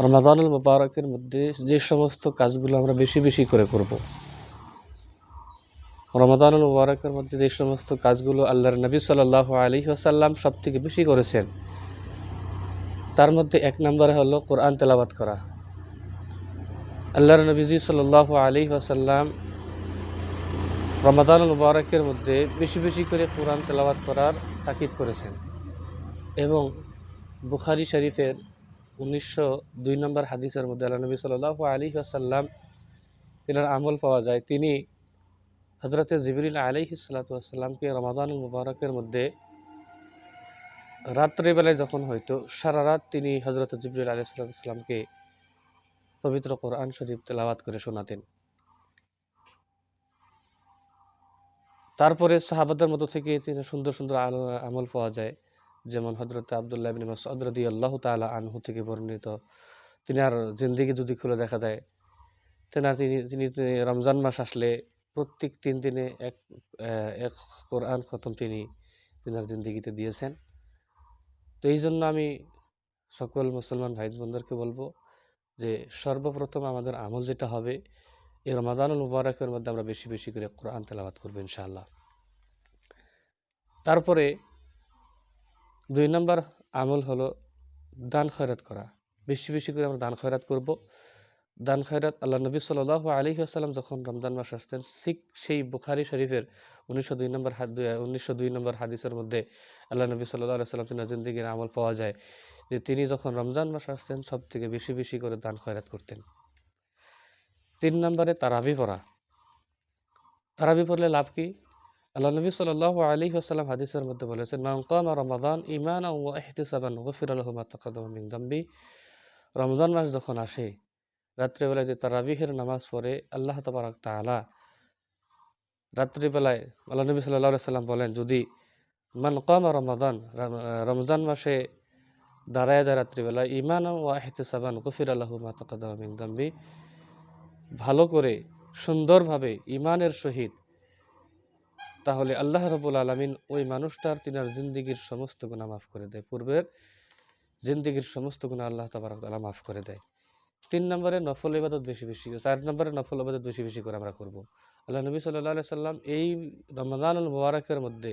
রমাদানুল মুবারকের মধ্যে যে সমস্ত কাজগুলো আমরা বেশি বেশি করে করব। রমাদানুল মুবারকের মধ্যে যে সমস্ত কাজগুলো আল্লাহর নবী সাল্লাহ আলী আসাল্লাম সব থেকে বেশি করেছেন, তার মধ্যে এক নম্বরে হলো কোরআন তেলাবাত করা। আল্লাহর নবীজি সাল্লাহ আলী আসাল্লাম রমাদানুল মুবারকের মধ্যে বেশি বেশি করে কোরআন তেলাবাত করার তাকিদ করেছেন এবং বুখারি শরীফের উনিশশো দুই নম্বর হাদিসের মধ্যে আল্লাহ নবী আলী আসাল্লাম তিনার আমল পাওয়া যায়। তিনি হজরতে জিবরিল আলহি সাল্লাতামকে রমাদান মুবারকের মধ্যে রাত্রিবেলায় যখন হয়তো সারা রাত তিনি হজরত জিবরিল আলহ সাল্লাতামকে পবিত্র কোরআন শরীফ তেলাওয়াত করে শোনাতেন। তারপরে সাহাবাদের মতো থেকে তিনি সুন্দর সুন্দর আমল পাওয়া যায়। যেমন হজরত আবদুল্লাহ বিন মাসউদ রাদিয়াল্লাহু তাআলা আনহু থেকে বর্ণিত। তিনি আর জিন্দিগি যদি খুলে দেখা যায় তেনার তিনি তিনি রমজান মাস আসলে প্রত্যেক তিন দিনে এক এক কোরআন খতম তিনি তিনার জিন্দিগিতে দিয়েছেন। তো এই জন্য আমি সকল মুসলমান ভাই বোনদেরকে বলব যে সর্বপ্রথম আমাদের আমল যেটা হবে, এই রমাদানুল মুবারকের মধ্যে আমরা বেশি বেশি করে কোরআন তেলাওয়াত করব ইনশাআল্লাহ। তারপরে দুই নম্বর আমল হলো দান খয়রাত করা। বেশি বেশি করে আমরা দান খয়রাত করব। দান খয়রাত আল্লাহ নবী সাল্লাহ আলী আসাল্লাম যখন রমজান মাস আসতেন, ঠিক সেই বুখারি শরীফের উনিশশো দুই নম্বর হাদ উনিশশো দুই নম্বর হাদিসের মধ্যে আল্লাহ নবী সাল্লাহ সাল্লাম তিনার জিন্দিগির আমল পাওয়া যায়, যে তিনি যখন রমজান মাস আসতেন সব থেকে বেশি বেশি করে দান খয়রাত করতেন। তিন নম্বরে তারাবি পড়া। তারাবি পড়লে লাভ কি? আল্লাহ নবী সাল্লাহ আলী আসাল্লাম হাদিসের মধ্যে বলেছেন, মান কামা রমাদান ইমান ও ইহতিসাবান গফির আলহ মা তাকাদাম দাম্বি। রমজান মাস যখন আসে, রাত্রিবেলায় যে তারাবিহের নামাজ পড়ে, আল্লাহ তবারক তাআলা রাত্রিবেলায় আল্লাহ নবী সাল্লাহ সাল্লাম বলেন, যদি মান কামা রমাদান, রাম- রমজান মাসে দাঁড়ায় যায় রাত্রিবেলায় ইমান ও ইহতিসাবান গফির দাম্বি। ভালো করে সুন্দরভাবে ইমানের সহিত তাহলে আল্লাহ রবুল আলমিন ওই মানুষটার তিনার জিন্দিগির সমস্ত গুণা মাফ করে দেয়। পূর্বের জিন্দিগির সমস্ত গুণা আল্লাহ তালা মাফ করে দেয়। তিন নম্বরে নফল ইবাদত বেশি বেশি চার নম্বরে নফল ইবাদত বেশি বেশি করে আমরা করব। আল্লাহ নবী সাল্লাহ সাল্লাম এই রমাদানুল মুবারকের মধ্যে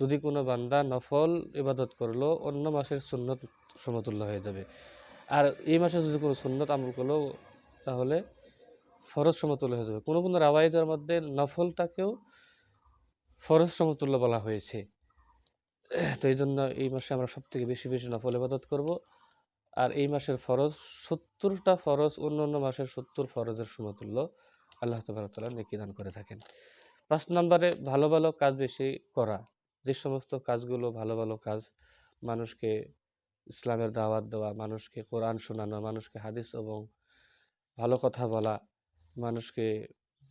যদি কোনো বান্দা নফল ইবাদত করল, অন্য মাসের সুন্নত সমতুল্য হয়ে যাবে। আর এই মাসে যদি কোনো সুন্নত আমল করল, তাহলে ফরজ সমতুল্য হয়ে যাবে। কোনো কোনো রাওয়ায়তের মধ্যে নফলটাকেও ফরজ সমতুল্য বলা হয়েছে। তো এই জন্য এই মাসে আমরা সব থেকে বেশি বেশি নফল ইবাদত করব। আর এই মাসের ফরজ সত্তরটা ফরজ অন্য অন্য মাসের সত্তর ফরজের সমতুল্য আল্লাহ তবরতালা নেকি দান করে থাকেন। পাঁচ নম্বরে ভালো ভালো কাজ বেশি করা। যে সমস্ত কাজগুলো ভালো ভালো কাজ মানুষকে ইসলামের দাওয়াত দেওয়া, মানুষকে কোরআন শোনানো, মানুষকে হাদিস এবং ভালো কথা বলা, মানুষকে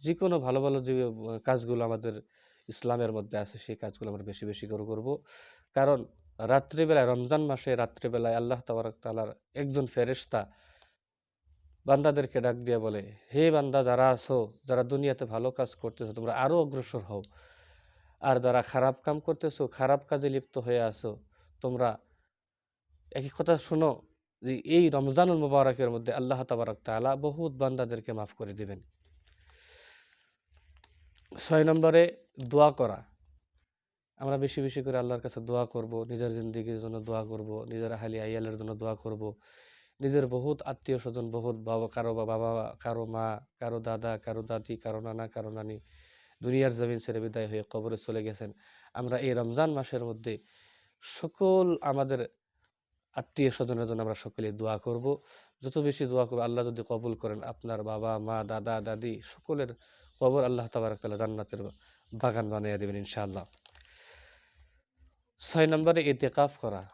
যে কোনো ভালো ভালো যে কাজগুলো আমাদের ইসলামের মধ্যে আছে, সেই কাজগুলো আমরা বেশি বেশি করে করব। কারণ রাত্রিবেলায়, রমজান মাসে রাত্রিবেলায় আল্লাহ তাবারক তাআলার একজন ফেরেশতা বান্দাদেরকে ডাক দিয়ে বলে, হে বান্দা, যারা আছো, যারা দুনিয়াতে ভালো কাজ করতেছো, তোমরা আরও অগ্রসর হও। আর যারা খারাপ কাম করতেছো, খারাপ কাজে লিপ্ত হয়ে আছো, তোমরা একই কথা শোনো যে, এই রমজানুল মুবারকের মধ্যে আল্লাহ তাবারক তাআলা বহুত বান্দাদেরকে মাফ করে দিবেন। ছয় নম্বরে দোয়া করা। আমরা বেশি বেশি করে আল্লাহর কাছে দোয়া করব, নিজের জিন্দিগির জন্য দোয়া করব, নিজের হালি আইয়ালের জন্য দোয়া করব, নিজের বহুত আত্মীয় স্বজন, বহুত বাবা, কারও বাবা, কারও মা, কারও দাদা, কারও দাদি, কারও নানা, কারও নানি, দুনিয়ার জমিন ছেড়ে বিদায় হয়ে কবরে চলে গেছেন। আমরা এই রমজান মাসের মধ্যে সকল আমাদের আত্মীয় স্বজনের জন্য আমরা সকলে দোয়া করব। যত বেশি দোয়া করব, আল্লাহ যদি কবুল করেন, আপনার বাবা, মা, দাদা, দাদি, সকলের কবর আল্লাহ তাবারক তাআলা জান্নাতের বাগান বানিয়ে দেবেন, ইনশাআল্লাহ। ছয় নম্বরে ইতেকাফ করা।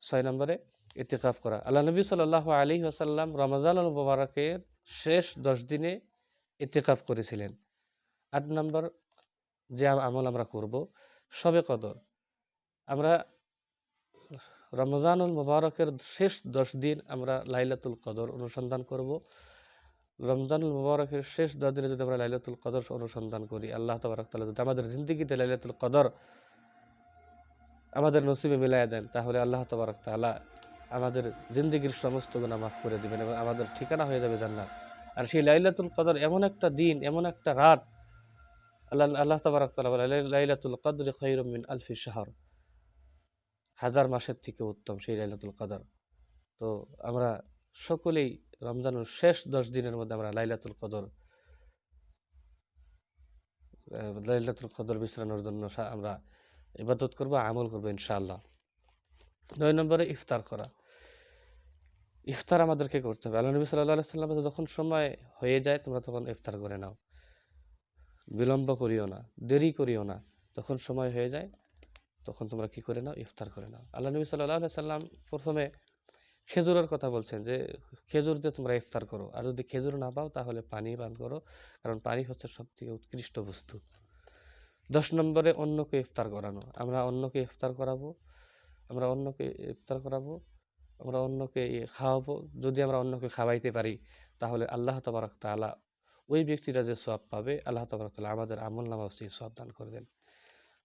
ছয় নম্বরে ইতেকাফ করা। আল্লাহ নবী সাল্লাহ আলী আসাল্লাম রমজান আল মুবারকের শেষ দশ দিনে ইতেকাফ করেছিলেন। আট নম্বর যে আম- আমল আমরা করব, সবে কদর। আমরা রমজানুল মুবারকের শেষ দশ দিন আমরা লাইলাতুল কদর অনুসন্ধান করব। রমজানুল মুবারকের শেষ দশ দিনে যদি আমরা লাইলাতুল কদর অনুসন্ধান করি, আল্লাহ তাবারক তাআলা যদি আমাদের জিন্দগিতে লাইলাতুল কদর আমাদের নসিবে মিলাই দেন, তাহলে আল্লাহ তাবারক তাআলা আমাদের জিন্দগির সমস্ত গুণা মাফ করে দিবেন এবং আমাদের ঠিকানা হয়ে যাবে জান্নাত। আর সেই লাইলাতুল কদর এমন একটা দিন, এমন একটা রাত, আল্লাহ আল্লাহ তাবারাক তাআলা বলে লাইলাতুল কদর খায়রুম মিন আলফি শাহর। হাজার মাসের থেকে উত্তম সেই লাইলাতুল কদর। তো আমরা সকলেই রমজানের শেষ দশ দিনের মধ্যে আমরা লাইলাতুল কদর লাইলাতুল কদর বিশ্রানোর জন্য আমরা ইবাদত করব, আমল করব ইনশাআল্লাহ। নয় নম্বরে ইফতার করা। ইফতার আমাদেরকে করতে হবে। আল্লাহ নবী সাল্লাহ সাল্লাম যখন সময় হয়ে যায় তোমরা তখন ইফতার করে নাও। বিলম্ব করিও না, দেরি করিও না। তখন সময় হয়ে যায়, তখন তোমরা কি করে নাও? ইফতার করে নাও। আল্লাহ নবী সাল্লাহ সাল্লাম প্রথমে খেজুরের কথা বলছেন যে, খেজুর দিয়ে তোমরা ইফতার করো। আর যদি খেজুর না পাও, তাহলে পানি পান করো। কারণ পানি হচ্ছে সব থেকে উৎকৃষ্ট বস্তু। দশ নম্বরে অন্যকে ইফতার করানো। আমরা অন্যকে ইফতার করাবো। আমরা অন্যকে ইফতার করাবো। আমরা অন্যকে খাওয়াবো। যদি আমরা অন্যকে খাওয়াইতে পারি, তাহলে আল্লাহ তবারক তালা ওই ব্যক্তিরা যে সব পাবে, আল্লাহ তবারক তাআলা আমাদের আমল নামাও সেই সব দান করবেন।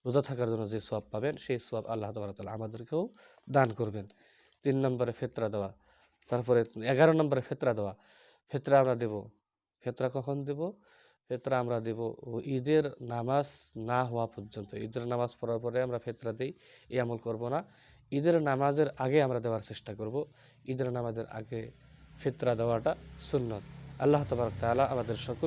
রোজা থাকার জন্য যে সব পাবেন, সেই সব আল্লাহ তবারক তাআলা আমাদেরকেও দান করবেন। তিন নম্বরে ফেতরা দেওয়া, তারপরে এগারো নম্বরে ফেতরা দেওয়া। ফেতরা আমরা দেব। ফেতরা কখন দেব? ফেতরা আমরা দেব ও ঈদের নামাজ না হওয়া পর্যন্ত। ঈদের নামাজ পড়ার পরে আমরা ফেতরা দিই, এই আমল করব না। ঈদের নামাজের আগে আমরা দেওয়ার চেষ্টা করব। ঈদের নামাজের আগে ফেতরা দেওয়াটা সুন্নত। আল্লাহ তবারক তাআলা আমাদের সকল